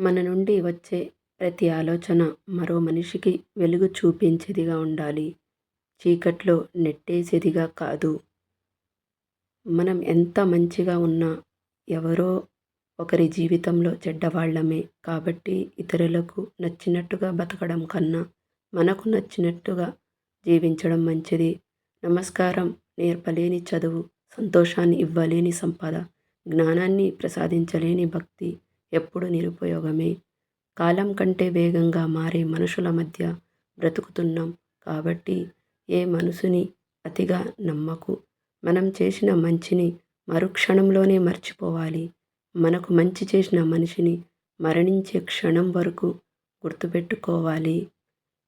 మన నుండి వచ్చే ప్రతి ఆలోచన మరో మనిషికి వెలుగు చూపించేదిగా ఉండాలి. చీకట్లో నెట్టేసేదిగా కాదు. మనం ఎంత మంచిగా ఉన్నా ఎవరో ఒకరి జీవితంలో చెడ్డవాళ్ళమే కాబట్టి ఇతరులకు నచ్చినట్టుగా బతకడం కన్నా మనకు నచ్చినట్టుగా జీవించడం మంచిది. నమస్కారం నేర్పలేని చదువు సంతోషాన్ని ఇవ్వలేని సంపద జ్ఞానాన్ని ప్రసాదించలేని భక్తి ఎప్పుడు నిరుపయోగమే. కాలం కంటే వేగంగా మారే మనుషుల మధ్య బ్రతుకుతున్నాం కాబట్టి ఏ మనసుని అతిగా నమ్మకు. మనం చేసిన మంచిని మరుక్షణంలోనే మర్చిపోవాలి. మనకు మంచి చేసిన మనిషిని మరణించే క్షణం వరకు గుర్తుపెట్టుకోవాలి.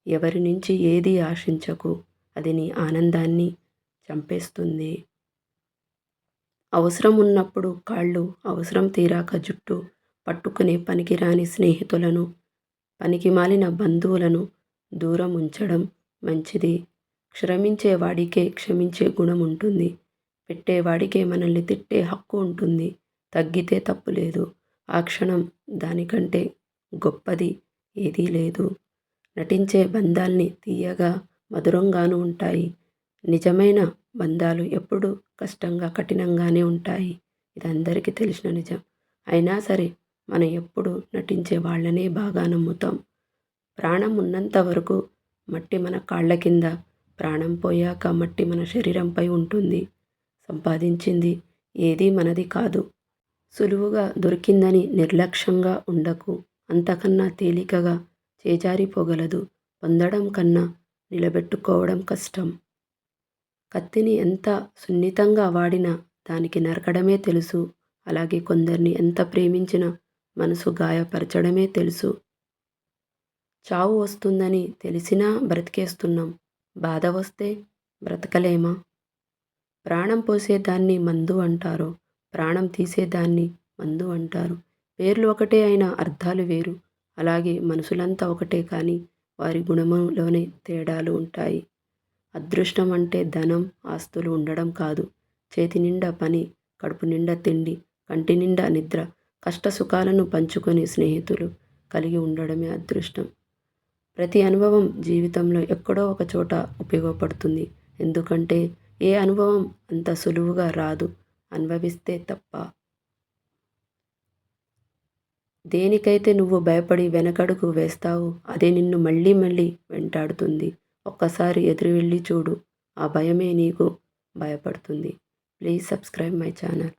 ఎవరి నుంచి ఏది ఆశించకు అది నీ ఆనందాన్ని చంపేస్తుంది. అవసరం ఉన్నప్పుడు కాళ్ళు అవసరం తీరాక జుట్టు పట్టుకునే పనికిరాని స్నేహితులను పనికి మాలిన బంధువులను దూరం ఉంచడం మంచిది క్షమించేవాడికే క్షమించే గుణం ఉంటుంది. పెట్టేవాడికే మనల్ని తిట్టే హక్కు ఉంటుంది. తగ్గితే తప్పు లేదు. ఆ క్షణం దానికంటే గొప్పది ఏదీ లేదు. నటించే బంధాల్ని తీయగా మధురంగానూ ఉంటాయి. నిజమైన బంధాలు ఎప్పుడూ కష్టంగా కఠినంగానే ఉంటాయి. ఇది అందరికీ తెలిసిన నిజం. అయినా సరే మనం ఎప్పుడు నటించే వాళ్ళనే బాగా నమ్ముతాం. ప్రాణం ఉన్నంత వరకు మట్టి మన కాళ్ళ కింద ప్రాణం పోయాక మట్టి మన శరీరంపై ఉంటుంది. సంపాదించింది ఏదీ మనది కాదు. సులువుగా దొరికిందని నిర్లక్ష్యంగా ఉండకు. అంతకన్నా తేలికగా చేజారిపోగలదు. పొందడం కన్నా నిలబెట్టుకోవడం కష్టం. కత్తిని ఎంత సున్నితంగా వాడినా దానికి నరకడమే తెలుసు. అలాగే కొందరిని ఎంత ప్రేమించినా మనసు గాయపరచడమే తెలుసు. చావు వస్తుందని తెలిసినా బ్రతికేస్తున్నాం. బాధ వస్తే బ్రతకలేమా? ప్రాణం పోసేదాన్ని మందు అంటారు. ప్రాణం తీసేదాన్ని మందు అంటారు. పేర్లు ఒకటే అయినా అర్థాలు వేరు. అలాగే మనసులంతా ఒకటే కానీ వారి గుణములోనే తేడాలు ఉంటాయి. అదృష్టం అంటే ధనం ఆస్తులు ఉండడం కాదు. చేతి నిండా పని కడుపు నిండా తిండి కంటి నిండా నిద్ర కష్ట సుఖాలను పంచుకొని స్నేహితులు కలిగి ఉండడమే అదృష్టం. ప్రతి అనుభవం జీవితంలో ఎక్కడో ఒక చోట ఉపయోగపడుతుంది. ఎందుకంటే ఏ అనుభవం అంత సులువుగా రాదు. అనుభవిస్తే తప్ప. దేనికైతే నువ్వు భయపడి వెనకడుగు వేస్తావో అదే నిన్ను మళ్ళీ మళ్ళీ వెంటాడుతుంది. ఒక్కసారి ఎదురు వెళ్ళి చూడు. ఆ భయమే నీకు భయపడుతుంది. Please subscribe my channel.